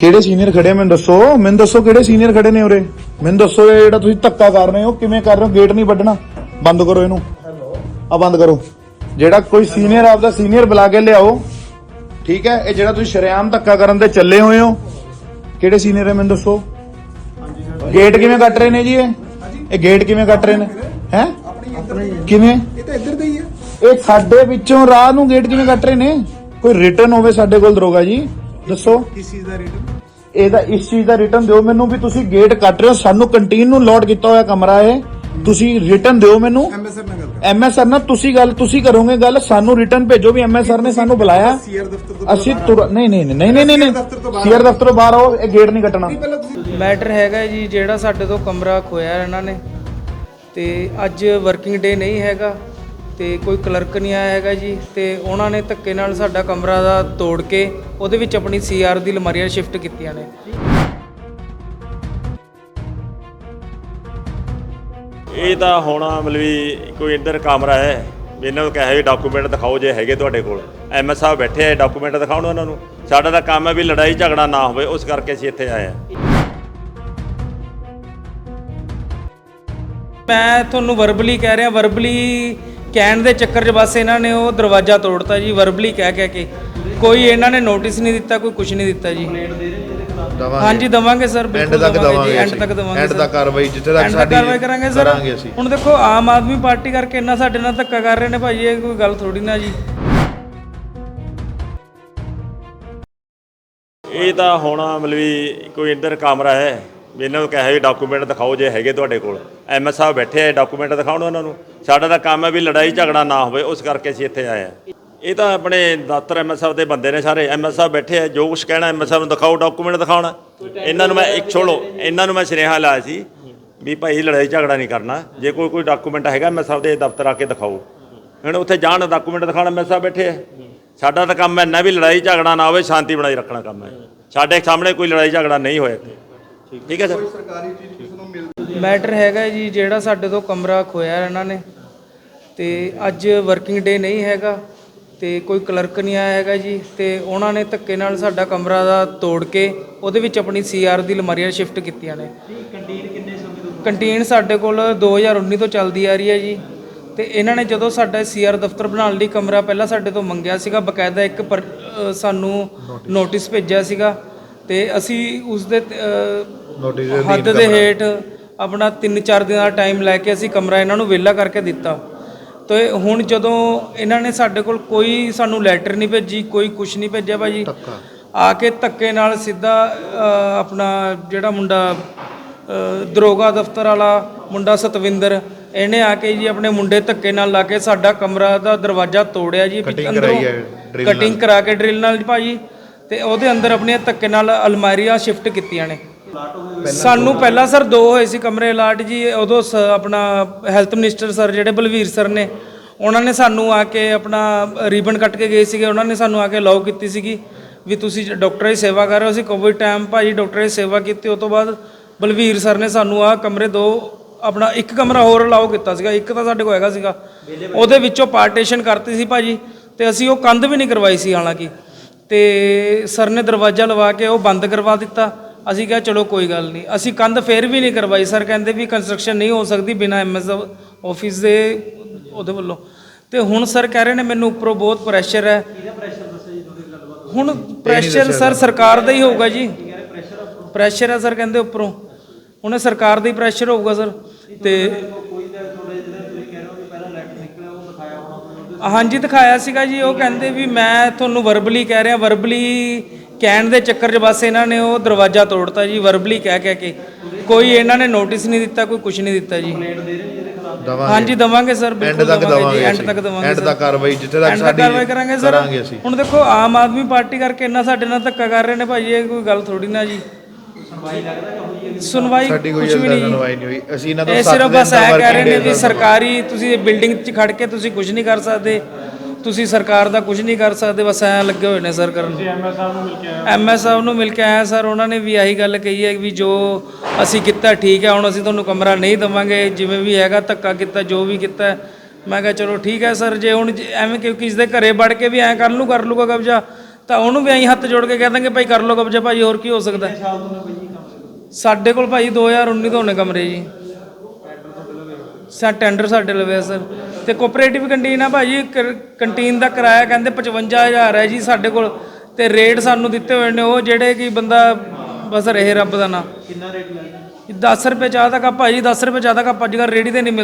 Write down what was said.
ਕਿਹੜੇ ਸੀਨੀਅਰ ਖੜੇ ਆ, ਮੈਨੂੰ ਦੱਸੋ ਮੈਨੂੰ ਦੱਸੋ ਕਿਹੜੇ ਸੀਨੀਅਰ ਖੜੇ ਨੇ ਉਰੇ? ਮੈਨੂੰ ਦੱਸੋ ਇਹ ਜਿਹੜਾ ਤੁਸੀਂ ਧੱਕਾ ਕਰ ਰਹੇ ਹੋ, ਕਿਵੇਂ ਕਰ ਰਹੇ ਹੋ? ਗੇਟ ਨਹੀਂ ਵੱਢਣਾ। ਬੰਦ ਕਰੋ ਇਹਨੂੰ। ਆ ਬੰਦ ਕਰੋ। ਜਿਹੜਾ ਕੋਈ ਸੀਨੀਅਰ ਆਪਦਾ ਸੀਨੀਅਰ ਬੁਲਾ ਕੇ ਲਿਆਓ। ਠੀਕ ਹੈ? ਇਹ ਜਿਹੜਾ ਤੁਸੀਂ ਸ਼ਰੇਆਮ ਧੱਕਾ ਕਰਨ ਤੇ ਚੱਲੇ ਹੋਏ ਹੋ। ਕਿਹੜੇ ਸੀਨੀਅਰ ਹੈ, ਮੈਨੂੰ ਦੱਸੋ? ਗੇਟ ਕਿਵੇਂ ਕੱਟ ਰਹੇ ਨੇ ਜੀ ਇਹ? ਇਹ ਗੇਟ ਕਿਵੇਂ ਕੱਟ ਰਹੇ ਨੇ? ਹੈ? ਕਿਵੇਂ? ਇਹ ਤਾਂ ਇੱਧਰ ਦਾ ਹੀ ਹੈ ਇਹ ਸਾਡੇ ਵਿੱਚੋਂ ਰਾਹ ਨੂੰ ਗੇਟ ਕਿਵੇਂ ਕੱਟ ਰਹੇ ਨੇ? ਕੋਈ ਰਿਟਰਨ ਹੋਵੇ ਸਾਡੇ ਕੋਲ, ਦਰੋਗਾ ਜੀ। ਦੱਸੋ। ਕਿਸ ਚੀਜ਼ ਦਾ ਰੇਟ ਇਹਦਾ ਇਸ ਚੀਜ਼ ਦਾ ਰਿਟਰਨ ਦਿਓ ਮੈਨੂੰ ਵੀ ਤੁਸੀਂ ਗੇਟ ਕੱਟ ਰਹੇ ਹੋ। ਸਾਨੂੰ ਕੰਟੀਨ ਨੂੰ ਲੋਡ ਕੀਤਾ ਹੋਇਆ ਕਮਰਾ ਹੈ ਤੁਸੀਂ ਰਿਟਰਨ ਦਿਓ ਮੈਨੂੰ। ਐਮਐਸਆਰ ਨਾਲ ਗੱਲ ਐਮਐਸਆਰ ਨਾਲ ਤੁਸੀਂ ਗੱਲ ਤੁਸੀਂ ਕਰੋਗੇ ਗੱਲ। ਸਾਨੂੰ ਰਿਟਰਨ ਭੇਜੋ ਵੀ ਐਮਐਸਆਰ ਨੇ ਸਾਨੂੰ ਬੁਲਾਇਆ। ਸੀਆਰ ਦਫ਼ਤਰ ਤੋਂ ਅਸੀਂ ਤੁਰ ਨਹੀਂ ਨਹੀਂ ਨਹੀਂ ਨਹੀਂ ਨਹੀਂ ਸੀਆਰ ਦਫ਼ਤਰ ਤੋਂ ਬਾਹਰ ਆਓ। ਇਹ ਗੇਟ ਨਹੀਂ ਕੱਟਣਾ। ਪਹਿਲਾਂ ਤੁਸੀਂ ਮੈਟਰ ਹੈਗਾ ਜੀ ਜਿਹੜਾ ਸਾਡੇ ਤੋਂ ਕਮਰਾ ਖੋਇਆ ਇਹਨਾਂ ਨੇ। ਤੇ ਅੱਜ ਵਰਕਿੰਗ ਡੇ ਨਹੀਂ ਹੈਗਾ। ਤੇ ਕੋਈ ਕਲਰਕ ਨਹੀਂ ਆਇਆ ਹੈਗਾ ਜੀ ਤੇ ਉਹਨਾਂ ਨੇ ਧੱਕੇ ਨਾਲ ਸਾਡਾ ਕਮਰਾ ਦਾ ਤੋੜ ਕੇ ਉਹਦੇ ਵਿੱਚ ਆਪਣੀ ਸੀਆਰ ਦੀ ਅਲਮਾਰੀਆਂ ਸ਼ਿਫਟ ਕੀਤੀਆਂ ਨੇ। ਇਹ ਤਾਂ ਹੁਣ ਮਤਲਬ ਵੀ ਕੋਈ ਇੱਧਰ ਕਮਰਾ ਹੈ ਵੀ ਇਹਨਾਂ ਨੂੰ ਕਹੇ ਡਾਕੂਮੈਂਟ ਦਿਖਾਓ ਜੇ ਹੈਗੇ ਤੁਹਾਡੇ ਕੋਲ। ਐਮਐਸ ਸਾਹਿਬ ਬੈਠੇ ਆ ਡਾਕੂਮੈਂਟ ਦਿਖਾਉਣ ਉਹਨਾਂ ਨੂੰ। ਸਾਡਾ ਤਾਂ ਕੰਮ ਹੈ ਵੀ ਲੜਾਈ ਝਗੜਾ ਨਾ ਹੋਵੇ ਉਸ ਕਰਕੇ ਅਸੀਂ ਇੱਥੇ ਆਏ ਆ। ਮੈਂ ਤੁਹਾਨੂੰ ਵਰਬਲੀ ਕਹਿ ਰਿਹਾ ਵਰਬਲੀ ਕਹਿਣ ਦੇ ਚੱਕਰ 'ਚ ਬਸ ਇਹਨਾਂ ਨੇ ਉਹ ਦਰਵਾਜ਼ਾ ਤੋੜਤਾ ਜੀ ਵਰਬਲੀ ਕਹਿ ਕਹਿ ਕੇ। ਕੋਈ ਇਹਨਾਂ ਨੇ ਨੋਟਿਸ ਨਹੀਂ ਦਿੱਤਾ ਕੋਈ ਕੁਝ ਨਹੀਂ ਦਿੱਤਾ ਜੀ। ਹਾਂਜੀ ਦਵਾਂਗੇ ਸਰ ਐਂਡ ਬਿਲਕੁਲ ਤੱਕ ਦਵਾਂਗੇ ਐਂਡ ਤੱਕ ਦਵਾਂਗੇ ਐਂਡ। ਤੱਕ ਕਾਰਵਾਈ ਜਿੱਥੇ ਤੱਕ ਸਾਡੀ ਕਾਰਵਾਈ ਕਰਾਂਗੇ ਸਰ। ਕਰਾਂਗੇ ਅਸੀਂ। ਹੁਣ ਦੇਖੋ ਆਮ ਆਦਮੀ ਪਾਰਟੀ ਕਰਕੇ ਇੰਨਾ ਸਾਡੇ ਨਾਲ ਧੱਕਾ ਕਰ ਰਹੇ ਨੇ ਭਾਈ ਇਹ ਕੋਈ ਗੱਲ ਥੋੜੀ ਨਾ ਜੀ। ਇਹ ਤਾਂ ਹੁਣ ਮਤਲਬ ਵੀ ਕੋਈ ਇੱਧਰ ਕਮਰਾ ਹੈ ਵੀ ਇਹਨਾਂ ਨੂੰ ਕਹੇ ਡਾਕੂਮੈਂਟ ਦਿਖਾਓ ਜੇ ਹੈਗੇ ਤੁਹਾਡੇ ਕੋਲ। ਐਮਐਸ ਸਾਹਿਬ ਬੈਠੇ ਆ ਡਾਕੂਮੈਂਟ ਦਿਖਾਉਣ ਉਹਨਾਂ ਨੂੰ। ਸਾਡਾ ਤਾਂ ਕੰਮ ਹੈ ਵੀ ਲੜਾਈ ਝਗੜਾ ਨਾ ਹੋਵੇ, ਉਸ ਕਰਕੇ ਅਸੀਂ ਇੱਥੇ ਆਏ ਆ ਇਹ ਤਾਂ ਆਪਣੇ ਦਫ਼ਤਰ ਐਮਐਸ ਸਾਹਿਬ ਦੇ ਬੰਦੇ ਨੇ ਸਾਰੇ, ਐਮਐਸ ਸਾਹਿਬ ਬੈਠੇ ਆ, ਜੋ ਕੁਛ ਕਹਿਣਾ ਐਮਐਸ ਸਾਹਿਬ ਨੂੰ ਦਿਖਾਓ ਡਾਕੂਮੈਂਟ ਦਿਖਾਉਣਾ। ਇਹਨਾਂ ਨੂੰ ਮੈਂ ਇੱਕ ਛੋੜੋ, ਇਹਨਾਂ ਨੂੰ ਮੈਂ ਸੁਨੇਹਾ ਲਾਇਆ ਸੀ ਵੀ ਭਾਈ ਲੜਾਈ ਝਗੜਾ ਨਹੀਂ ਕਰਨਾ, ਜੇ ਕੋਈ ਕੋਈ ਡਾਕੂਮੈਂਟ ਹੈਗਾ ਐਮਐਸ ਸਾਹਿਬ ਦੇ ਦਫ਼ਤਰ ਆ ਕੇ ਦਿਖਾਓ। ਹੁਣ ਉੱਥੇ ਜਾਣ ਡਾਕੂਮੈਂਟ ਦਿਖਾਉਣ ਐਮਐਸ ਸਾਹਿਬ ਬੈਠੇ ਆ। ਸਾਡਾ ਤਾਂ ਕੰਮ ਹੈ ਨਾ ਵੀ ਲੜਾਈ ਝਗੜਾ ਨਾ ਹੋਵੇ, ਸ਼ਾਂਤੀ ਬਣਾਈ ਰੱਖਣਾ ਕੰਮ ਹੈ। ਸਾਡੇ ਸਾਹਮਣੇ ਕੋਈ ਲੜਾਈ ਝਗੜਾ ਨਹੀਂ ਹੋਇਆ ਠੀਕ ਹੈ। ਸਰ। ਸਰਕਾਰੀ ਚੀਜ਼ ਕਿਸ ਨੂੰ ਮਿਲ ਮੈਟਰ ਹੈਗਾ ਜੀ ਜਿਹੜਾ ਸਾਡੇ ਤੋਂ ਕਮਰਾ ਖੋਇਆ ਇਹਨਾਂ ਨੇ ਤੇ ਅੱਜ ਵਰਕਿੰਗ ਡੇ ਨਹੀਂ ਹੈਗਾ ਤੇ ਕੋਈ ਕਲਰਕ ਨਹੀਂ ਆਇਆ ਹੈਗਾ ਜੀ ਤੇ ਉਹਨਾਂ ਨੇ ਧੱਕੇ ਨਾਲ ਸਾਡਾ ਕਮਰਾ ਦਾ ਤੋੜ ਕੇ ਉਹਦੇ ਵਿੱਚ ਆਪਣੀ ਸੀਆਰ ਦੀ ਅਲਮਾਰੀਆਂ ਸ਼ਿਫਟ ਕੀਤੀਆਂ ਨੇ। ਕੰਟੀਨ ਕਿੰਨੇ ਸਮੇਂ ਤੋਂ ਕੰਟੀਨ ਸਾਡੇ ਕੋਲ 2019 ਤੋਂ ਚੱਲਦੀ ਆ ਰਹੀ ਹੈ ਜੀ ਤੇ ਇਹਨਾਂ ਨੇ ਜਦੋਂ ਸਾਡਾ ਸੀਆਰ ਦਫ਼ਤਰ ਬਣਾਉਣ ਲਈ ਕਮਰਾ ਪਹਿਲਾਂ ਸਾਡੇ ਤੋਂ ਮੰਗਿਆ ਸੀਗਾ ਬਕਾਇਦਾ ਇੱਕ ਪਰ- ਅ, ਸਾਨੂੰ ਨੋਟਿਸ ਭੇਜਿਆ ਸੀਗਾ ਤੇ ਅਸੀਂ ਉਸ ਦੇ ਨੋਟਿਸ ਹੱਦ ਦੇ ਹੇਠ ਆਪਣਾ 3-4 ਦਿਨਾਂ ਦਾ ਟਾਈਮ ਲੈ ਕੇ ਅਸੀਂ ਕਮਰਾ ਇਹਨਾਂ ਨੂੰ ਵਿਹਲਾ ਕਰਕੇ ਦਿੱਤਾ। ਤੇ ਹੁਣ ਜਦੋਂ ਇਹਨਾਂ ਨੇ ਸਾਡੇ ਕੋਲ ਕੋਈ ਸਾਨੂੰ ਲੈਟਰ ਨਹੀਂ ਭੇਜੀ ਕੋਈ ਕੁਝ ਨਹੀਂ ਭੇਜਿਆ ਭਾਜੀ। ਆ ਕੇ ਧੱਕੇ ਨਾਲ ਸਿੱਧਾ ਆਪਣਾ ਜਿਹੜਾ ਮੁੰਡਾ ਦਰੋਗਾ ਦਫ਼ਤਰ ਵਾਲਾ ਮੁੰਡਾ ਸਤਵਿੰਦਰ ਇਹਨੇ ਆ ਕੇ ਜੀ ਆਪਣੇ ਮੁੰਡੇ ਧੱਕੇ ਨਾਲ ਲਾ ਕੇ ਸਾਡਾ ਕਮਰਾ ਦਾ ਦਰਵਾਜ਼ਾ ਤੋੜਿਆ ਜੀ। ਕਟਿੰਗ ਕਰਾ ਕੇ ਡਰਿਲ ਨਾਲ ਭਾਜੀ। ਤੇ ਉਹਦੇ ਅੰਦਰ ਆਪਣੀਆਂ ਧੱਕੇ ਨਾਲ ਅਲਮਾਰੀਆਂ ਸ਼ਿਫਟ ਕੀਤੀਆਂ ਨੇ। ਸਾਨੂੰ ਪਹਿਲਾਂ ਸਰ ਦੋ ਹੋਏ ਸੀ ਕਮਰੇ। ਅਲਾਟ ਜੀ ਉਦੋਂ ਸ- ਆਪਣਾ ਹੈਲਥ ਮਿਨਿਸਟਰ ਸਰ ਜਿਹੜੇ ਬਲਵੀਰ ਸਰ ਨੇ ਉਹਨਾਂ ਨੇ ਸਾਨੂੰ ਆ ਕੇ ਆਪਣਾ ਰੀਬਨ ਕੱਟ ਕੇ ਗਏ ਸੀਗੇ। ਉਹਨਾਂ ਨੇ ਸਾਨੂੰ ਆ ਕੇ ਅਲਾਉ ਕੀਤੀ ਸੀਗੀ ਵੀ ਤੁਸੀਂ ਡਾਕਟਰ ਦੀ ਸੇਵਾ ਕਰ ਰਹੇ ਹੋ। ਅਸੀਂ ਕੋਵਿਡ ਟਾਈਮ ਭਾਜੀ ਡਾਕਟਰ ਦੀ ਸੇਵਾ ਕੀਤੀ। ਉਸ ਤੋਂ ਬਾਅਦ ਬਲਵੀਰ ਸਰ ਨੇ ਸਾਨੂੰ ਆ ਕਮਰੇ ਦੋ ਆਪਣਾ ਇੱਕ ਕਮਰਾ ਹੋਰ ਅਲਾਉ ਕੀਤਾ ਸੀਗਾ। ਇੱਕ ਤਾਂ ਸਾਡੇ ਕੋਲ ਹੈਗਾ ਸੀਗਾ। ਉਹਦੇ ਵਿੱਚੋਂ ਪਾਰਟੀਸ਼ਨ ਕਰਤੀ ਸੀ ਭਾਜੀ। ਤੇ ਅਸੀਂ ਉਹ ਕੰਧ ਵੀ ਨਹੀਂ ਕਰਵਾਈ ਸੀ ਹਾਲਾਂਕਿ। ਤੇ ਸਰ ਨੇ ਦਰਵਾਜ਼ਾ ਲਵਾ ਕੇ ਉਹ ਬੰਦ ਕਰਵਾ ਦਿੱਤਾ। ਅਸੀਂ ਕਿਹਾ ਚਲੋ ਕੋਈ ਗੱਲ ਨਹੀਂ। ਅਸੀਂ ਕੰਧ ਫੇਰ ਵੀ ਨਹੀਂ ਕਰਵਾਈ। ਸਰ ਕਹਿੰਦੇ ਵੀ ਕੰਸਟਰਕਸ਼ਨ ਨਹੀਂ ਹੋ ਸਕਦੀ ਬਿਨਾ ਐਮਐਸ ਆਫਿਸ ਦੇ ਉਹਦੇ ਵੱਲੋਂ। ਤੇ ਹੁਣ ਸਰ ਕਹਿ ਰਹੇ ਨੇ ਮੈਨੂੰ ਉੱਪਰੋਂ ਬਹੁਤ ਪ੍ਰੈਸ਼ਰ ਹੈ। ਹੁਣ ਪ੍ਰੈਸ਼ਰ ਸਰ ਸਰਕਾਰ ਦਾ ਹੀ ਹੋਊਗਾ ਜੀ। ਪ੍ਰੈਸ਼ਰ ਹੈ ਸਰ ਕਹਿੰਦੇ ਉੱਪਰੋਂ। ਹੁਣ ਇਹ ਸਰਕਾਰ ਦਾ ਹੀ ਪ੍ਰੈਸ਼ਰ ਹੋਊਗਾ ਸਰ। ਤੇ ਹਾਂਜੀ ਦਿਖਾਇਆ ਸੀਗਾ ਜੀ ਉਹ ਕਹਿੰਦੇ ਵੀ ਮੈਂ ਤੁਹਾਨੂੰ ਵਰਬਲੀ ਕਹਿ ਰਿਹਾ ਵਰਬਲੀ ਕਹਿਣ ਦੇ ਚੱਕਰ 'ਚ ਬਸ ਇਹਨਾਂ ਨੇ ਉਹ ਦਰਵਾਜ਼ਾ ਤੋੜਤਾ ਜੀ ਵਰਬਲੀ ਕਹਿ ਕਹਿ ਕੇ। ਕੋਈ ਇਹਨਾਂ ਨੇ ਨੋਟਿਸ ਨਹੀਂ ਦਿੱਤਾ ਕੋਈ ਕੁਝ ਨਹੀਂ ਦਿੱਤਾ ਜੀ। ਹਾਂਜੀ ਦਵਾਂਗੇ ਸਰ ਐਂਡ ਤੱਕ ਦਵਾਂਗੇ ਜੀ ਦਵਾਂਗੇ ਐਂਡ ਤੱਕ ਦਵਾਂਗੇ ਐਂਡ sir। ਤੱਕ ਕਾਰਵਾਈ ਜਿੱਥੇ ਤੱਕ ਐਂਡ ਤੱਕ ਸਾਡੀ ਕਾਰਵਾਈ ਕਰਾਂਗੇ ਸਰ। ਕਰਾਂਗੇ ਅਸੀਂ। ਹੁਣ ਦੇਖੋ ਆਮ ਆਦਮੀ ਪਾਰਟੀ ਕਰਕੇ ਇੰਨਾ ਸਾਡੇ ਨਾਲ ਧੱਕਾ ਕਰ ਰਹੇ ਨੇ ਭਾਈ ਇਹ ਕੋਈ ਗੱਲ ਥੋੜੀ ਨਾ ਜੀ। ਸੁਣਵਾਈ ਸਾਡੀ ਕੋਈ ਕੁਝ ਵੀ ਨਹੀਂ। ਸੁਣਵਾਈ ਨਹੀਂ ਹੋਈ। ਅਸੀਂ ਇਹਨਾਂ ਤੋਂ ਇਹ ਸੱਤ ਸਿਰਫ ਦਿਨ ਬਸ ਦਾ ਇਹ ਕਹਿ ਰਹੇ ਨੇ ਵੀ ਸਰਕਾਰੀ ਤੁਸੀਂ ਬਿਲਡਿੰਗ 'ਚ ਖੜ ਕੇ ਤੁਸੀਂ ਕੁਝ ਨਹੀਂ ਕਰ ਸਕਦੇ। ਤੁਸੀਂ ਸਰਕਾਰ ਦਾ ਕੁਝ ਨਹੀਂ ਕਰ ਸਕਦੇ ਬਸ ਐ ਲੱਗੇ ਹੋਏ ਨੇ ਸਰ ਕਰਨ। ਐਮਐਸ ਸਾਹਿਬ ਨੂੰ ਮਿਲ ਕੇ ਆਏ ਐਮਐਸ ਸਾਹਿਬ ਨੂੰ ਮਿਲ ਕੇ ਆਇਆ ਸਰ ਉਹਨਾਂ ਨੇ ਵੀ ਆਹੀ ਗੱਲ ਕਹੀ ਹੈ ਵੀ ਜੋ ਅਸੀਂ ਕੀਤਾ ਠੀਕ ਹੈ ਹੁਣ ਅਸੀਂ ਤੁਹਾਨੂੰ ਕਮਰਾ ਨਹੀਂ ਦਵਾਂਗੇ ਜਿਵੇਂ ਵੀ ਹੈਗਾ ਧੱਕਾ ਕੀਤਾ ਜੋ ਵੀ ਕੀਤਾ। ਮੈਂ ਕਿਹਾ ਚਲੋ ਠੀਕ ਹੈ ਸਰ ਜੇ ਹੁਣ ਜੇ ਐਵੇਂ ਕਿਉਂਕਿ ਇਸ ਦੇ ਘਰੇ ਵੜ ਕੇ ਵੀ ਐ ਕਰ ਲੂ ਕਰ ਲੂਗਾ ਕਬਜ਼ਾ। ਤਾਂ ਉਹਨੂੰ ਵੀ ਅਸੀਂ ਹੱਥ ਜੋੜ ਕੇ ਕਹਿ ਦਾਂਗੇ ਭਾਈ ਕਰ ਲਓ ਕਬਜ਼ਾ ਭਾਜੀ ਹੋਰ ਕੀ ਹੋ ਸਕਦਾ? ਸਾਡੇ ਕੋਲ ਭਾਜੀ 2019 ਤੋਂ ਹੋਣੇ ਕਮਰੇ ਜੀ। ਸਾ ਟੈਂਡਰ ਸਾਡੇ ਲਵੇ ਸਰ। ਤੇ ਕੋਆਪਰੇਟਿਵ ਕੰਟੀਨ ਆ ਭਾਜੀ ਕੰਟੀਨ ਦਾ ਕਿਰਾਇਆ ਕਹਿੰਦੇ 55000 ਹੈ ਜੀ ਸਾਡੇ ਕੋਲ। ਤੇ ਰੇਟ ਸਾਨੂੰ ਦਿੱਤੇ ਹੋਏ ਨੇ ਉਹ ਜਿਹੜੇ ਕਿ ਬੰਦਾ ਬਸ ਰਹੇ ਰੱਬ ਦਾ ਨਾਂ। ਕਿੰਨਾ ਰੇਟ ਲੱਗਦਾ 10 ਰੁਪਏ ਚਾਹ ਦਾ ਕੱਪ ਭਾਜੀ 10 ਰੁਪਏ ਚਾਹ ਦਾ ਕੱਪ ਅੱਜ ਕੱਲ੍ਹ ਰੇੜੀ ਤੇ ਨਹੀਂ